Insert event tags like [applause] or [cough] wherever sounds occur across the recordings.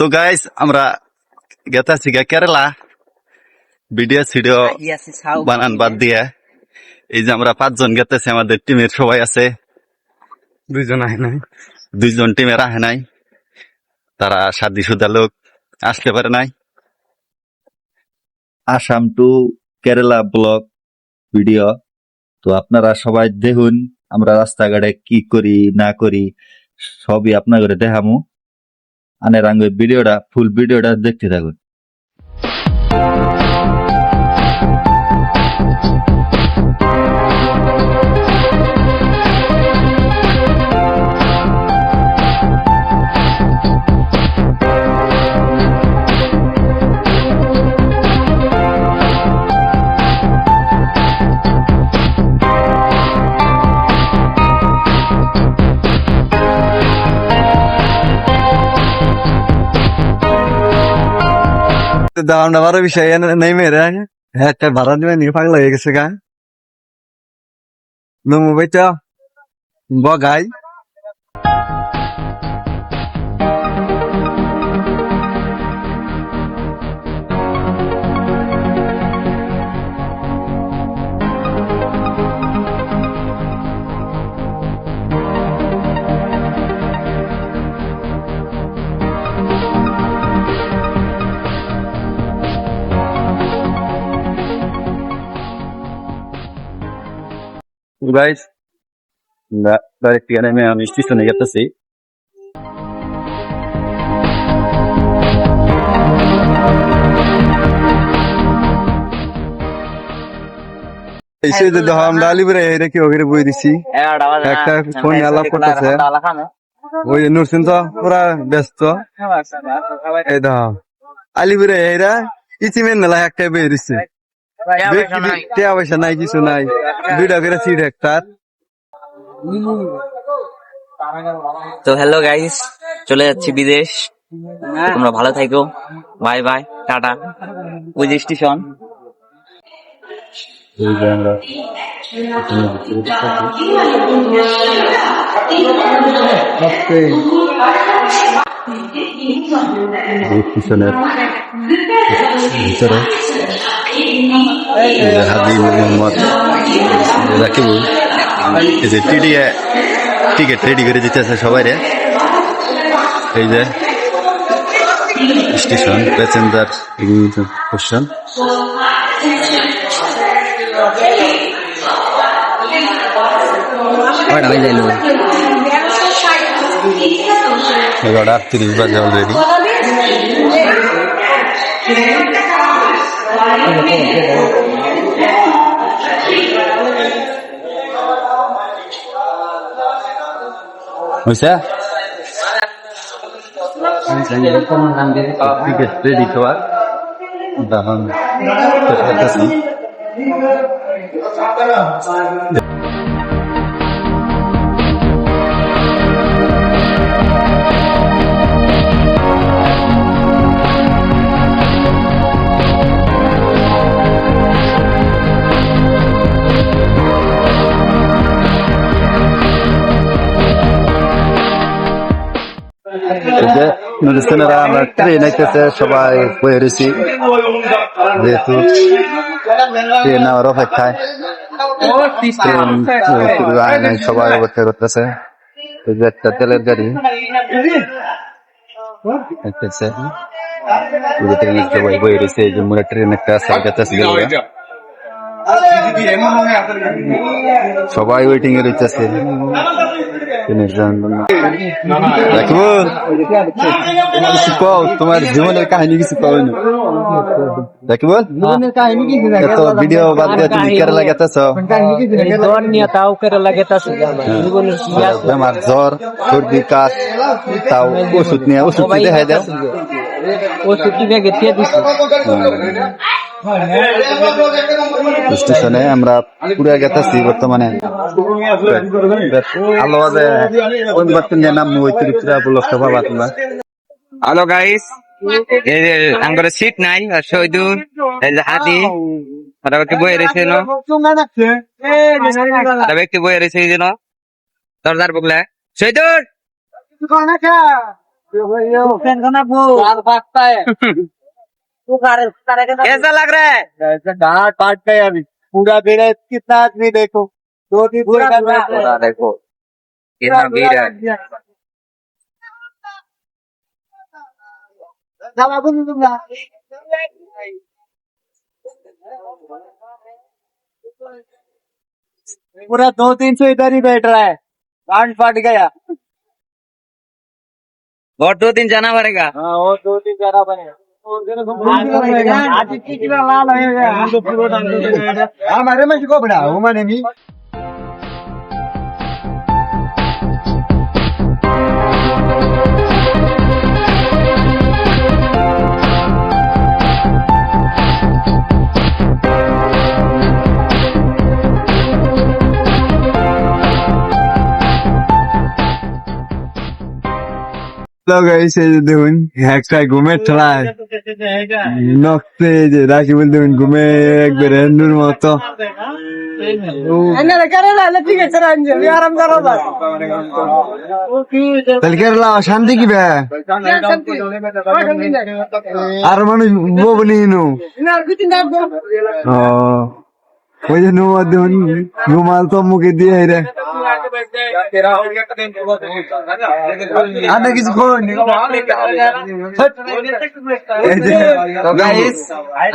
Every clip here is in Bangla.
তো গাইস আমরা গেতাছি গা কেরালা। ভিডিও সিডিও বানান বাদ দিয়ে। এই যে আমরা পাঁচজন গেতেছি আমাদের টিমের সবাই আছে। দুইজন আহে নাই। দুইজন টিমের আহে নাই। তারা সাদি সুদা লোক আসতে পারে নাই। Assam to Kerala vlog video তো আপনারা সবাই দেখুন আমরা রাস্তাঘাটে কি করি না করি সবই আপনাদের দেখামু। আনের আঙ্গ ভিডিওটা ফুল ভিডিওটা দেখতে থাকুন। দাম বারো বিষয় নেই মেরে। হ্যাঁ একটা ভাড়া দিবে নিয়ে পাগলা হয়ে গেছে গা। নমু বেটা, বগাই। গাইস ডাইরেক্ট এখানে আমি স্টেশনে গেতেছি এই সে যে দেখো আমরা আলিপুরে এই রেখে ওখানে বই দিছি একটা ফোন আলাপ করতেছে ওই নুরসিন তো পুরা ব্যস্ত. এই এরা ইচিমেন মেলা একটা বই দিচ্ছে টাকা পয়সা নাই। কিছু নাই। দুইটা করে সিট একটা। তো হ্যালো গাইস চলে যাচ্ছি বিদেশ। তোমরা ভালো থাকো। Bye bye tata. ওই স্টেশন এই যে আমরা স্টেশনের ভিতরে। টিকিট রেডি করে দিতেছে সবাই রে এই যে স্টেশন প্যাসেঞ্জার কোশ্চেন এগারোটা আটত্রিশ বাজে অলরেডি হয়েছে টিকিট রেডি করার তখন যে নুরুস্তানেরা আমরা ট্রেন আইতেছে, সবাই বয়ে রয়েছি। যেহেতু ট্রেন আমার অপেক্ষায়, ট্রেন সবাই অপেক্ষা করতেছে। একটা তেলের গাড়ি আইতেছে। ট্রেন সবাই বয়ে রয়েছে, এই যে ট্রেন একটা আছে, আইতেছে। গেল সবাই ওয়েটিং এ রইতেছে। তোমার জীবনের কাহিনী কিছু কও না রাখব এত ভিডিও বাদ দিয়ে তুমি কেরালা গেতেছ জ্বর নিয়ে তাও করে লাগে তা আমার জ্বর সর্দি কাশ তাও ওষুধ নিয়ে ওষুধ দেখাই দাও স্টেশনে আমরা পুরা গেতেছি বর্তমানে। আলো বাজে কোন বার্তা নিয়ে নাম তিরিপুরা উপলক্ষ পাবা তোমরা হ্যালো গাইস যে আঙ্গরে সিট নাই শহীদুল যে হাতি ওটা ব্যক্তি বয়ে ওটা ব্যক্তি বয়ে রয়েছে দরজার বুকলে শহীদুল [laughs] कैसा लग रहा है? ऐसा घाट पाट गए अभी पूरा भीड़ कितना आदमी देखो। दो दिन पूरा देखो कितना भीड़ है। पूरा दो तीन सौ इधर ही बैठ रहा है। घाट पाट गया। और दो दिन जाना पड़ेगा हाँ और दो तीन जरा बने हमारे में को बड़ा हूँ मैंने দেখুন একটা ঘুমের ঠেলায় নকতে যে রাখি বল দেখুন ঘুমে একবারে নুর মতো। তাহলে কেরালা শান্তি কি বে? আর মানুষ ববনি নু ও। ওই যে দেখুন রুমাল তো মুখে দিয়ে রে কিছু গাইস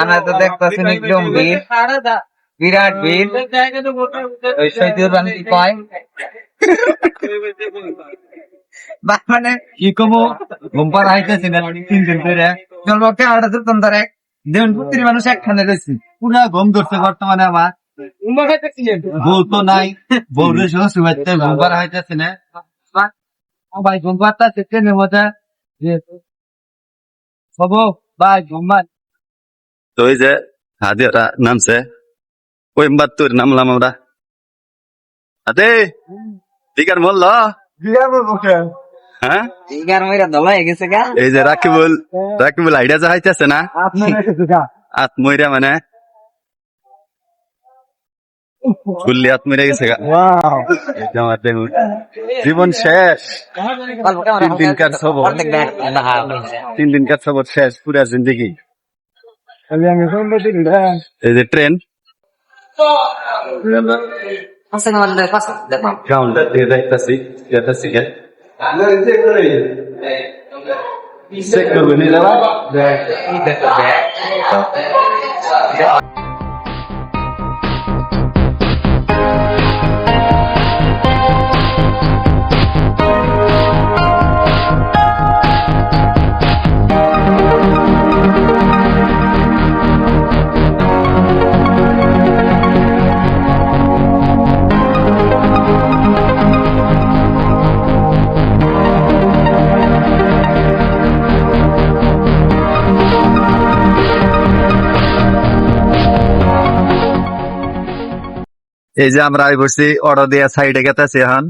আমরা তো দেখতেছি একদম ভিড়। বিরাট মানে কি কমো? ঘুমপার আইতেছি না তিন দিন ধরে জলবকে আড়া দিতাম তার এক দেন পুত্রি মানুষ একখানে রয়েছে। পুরা ঘুম ধরছে বর্তমানে আমার। বউ তো নাই। বউরে সহ শুভেচ্ছা ঘুমপার আইতেছি না। ভাই হব ভাই তো যে হাদিয়াটা নামছে নামলাম আমরা। হ্যাঁ? এগার মেয়েরা দল হয়ে গেছে গা। এই যে রাকিবুল রাকিবুল আইডিয়া যা হাইতেছে না? আত্মইরা মানে। [laughs] ফুললি আত্মইরা গেছে এটা আমার দেখুন জীবন শেষ। তিন দিনকার সবর তিন দিনকার সবর শেষ? পুরা জিন্দগি। এই যে ট্রেন। দেখতেছি দেখতেছি চেক করবেন এই যে আমরা আই বসছি অর্ডার দিয়া সাইডে গেতেছি এখন।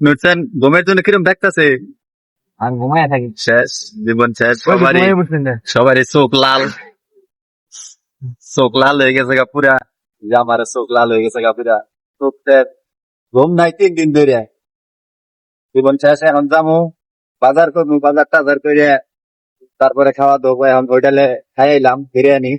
নুটছেন ঘুমের জন্য কিরম দেখতেছে? আমি ঘুমায় থাকি। শেষ জীবন শেষ সবারই সবারই চোখ লাল। চোখ লাল হয়ে গেছে গা পুরা। যে আমার চোখ লাল হয়ে গেছে গা পুরা। চোখ শেষ। ঘুম নাই তিন দিন ধরে জীবন শেষ এখন যাব বাজার করব বাজার টাজার করে তারপরে খাওয়া দাওয়া এখন হোটেলে খাইলাম ফিরে বিরিয়ানি।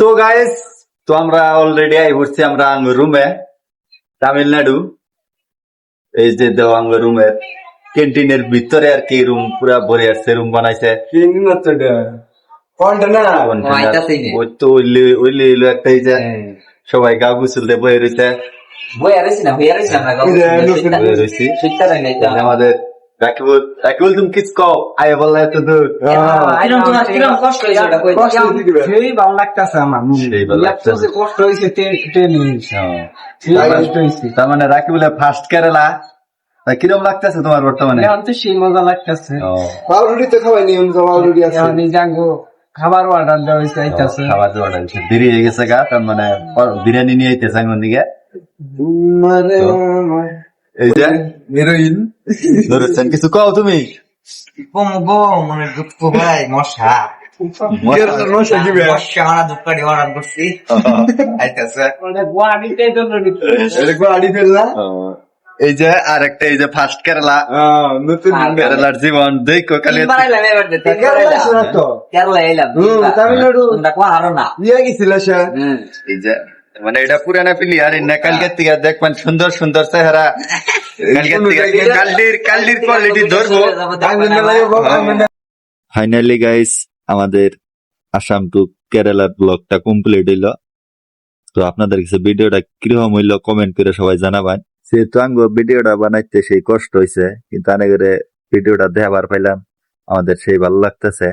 তো গাইস তো আমরা অলরেডি আই পড়ছি আমরা আঙ্গুর রুমে তামিলনাড়ু। এই যে দেওয়া আঙ্গুর রুমের ক্যান্টিনের ভিতরে আর কি রুম পুরা ভরে আসছে রুম বানাইছে। তিন মাত্র কোনটা না আইতাছেই নে। ওই তো ওইলি ওইলি এলো একটা এই যে সবাই গা গুসল দিয়ে বয়ে রয়েছে আমাদের রাকিবুল রাকিবুল তুমি কিছু কও আয় এত দূর কষ্ট সেই ভালো লাগতেছে আমার সেই ভালো লাগতাছে। কষ্ট হয়েছে ট্রেনে সেই কষ্ট হয়েছে তার মানে ফার্স্ট কেরালা তা কিরম লাগতেছে তোমার বর্তমানে এখন তো সেই মজা লাগতেছে ও, পাউরুটি তো খাওয়াই পাউরুটি আছে জাঙ্গো খাবার অর্ডার দেওয়া হয়েছে আইতাছে খাবার দাবার হয়েছে। দেরি হয়ে গেছে গা তার মানে বিরিয়ানি নিয়ে আইতেছে এখন দিকে মারে এই যে হিরোইন ধরেছেন কিছু কও তুমি বম বম মনে দুঃখ ভাই মশা এই যে আর একটা এই যে ফার্স্ট কেরালা নতুন কেরালার জীবন দেখো খালি কেরালা আইলাম তামিলনাড়ু। আরও না ইয়া গেছিল সে এই যে মানে এটা পুরানা প্লেয়ার না কালকে থেকে দেখবেন সুন্দর সুন্দর চেহারা। কালকে থেকে কালডির কালডির কোয়ালিটি ধরবো। ফাইনালি গাইস আমাদের আসাম টু কেরালার ব্লগটা কমপ্লিট হইল। তো আপনাদের কাছে ভিডিওটা কীরকম হইল কমেন্ট করে সবাই জানাবেন। যেহেতু আঙ্গ ভিডিওটা বানাইতে সেই কষ্ট হয়েছে কিন্তু আনে করে ভিডিওটা দেখাবার পাইলাম। আমাদের সেই ভালো লাগতেছে।